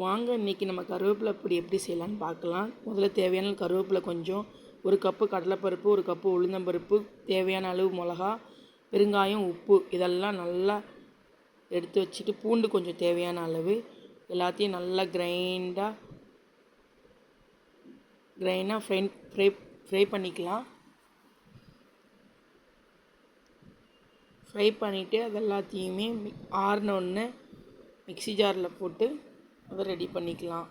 வாங்க இன்றைக்கி நம்ம கருவேப்பிலை பொடி எப்படி செய்யலான்னு பார்க்கலாம். முதல்ல தேவையான கருவேப்பிலை கொஞ்சம் ஒரு கப்பு கடலைப்பருப்பு ஒரு கப்பு உளுந்தம்பருப்பு தேவையான அளவு மிளகா பெருங்காயம் உப்பு இதெல்லாம் நல்லா எடுத்து வச்சுட்டு பூண்டு கொஞ்சம் தேவையான அளவு எல்லாத்தையும் நல்லா கிரைண்டாக கிரைண்டாக ஃப்ரை ஃப்ரை ஃப்ரை பண்ணிக்கலாம். ஃப்ரை பண்ணிவிட்டு அது எல்லாத்தையுமே ஆறினோடனே மிக்ஸி ஜாரில் போட்டு அதை ரெடி பண்ணிக்கலாம்.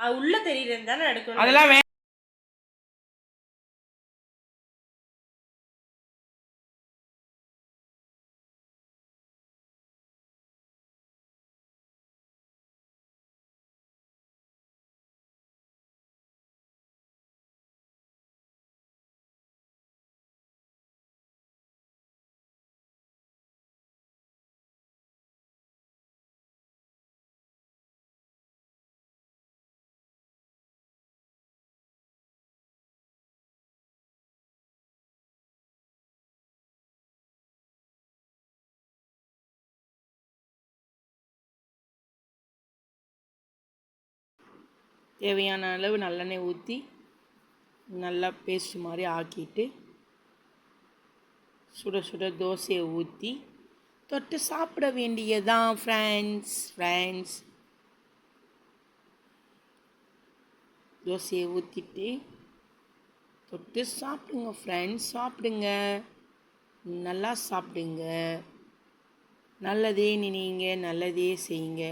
அது உள்ள தெரியுறது தானே எடுக்கணும் அதெல்லாம் தேவையான அளவு நல்லெண்ணெய் ஊற்றி நல்லா பேஸ்ட் மாதிரி ஆக்கிட்டு சுட சுட தோசையை ஊற்றி தொட்டு சாப்பிட வேண்டியதான் ஃப்ரெண்ட்ஸ் ஃப்ரெண்ட்ஸ் தோசையை ஊற்றிட்டு தொட்டு சாப்பிடுங்க ஃப்ரெண்ட்ஸ் சாப்பிடுங்க. நல்லா சாப்பிடுங்க. நல்லதே நினைங்க நல்லதே செய்யுங்க.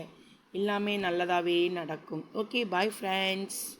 எல்லாமே நல்லதாகவே நடக்கும். Okay bye friends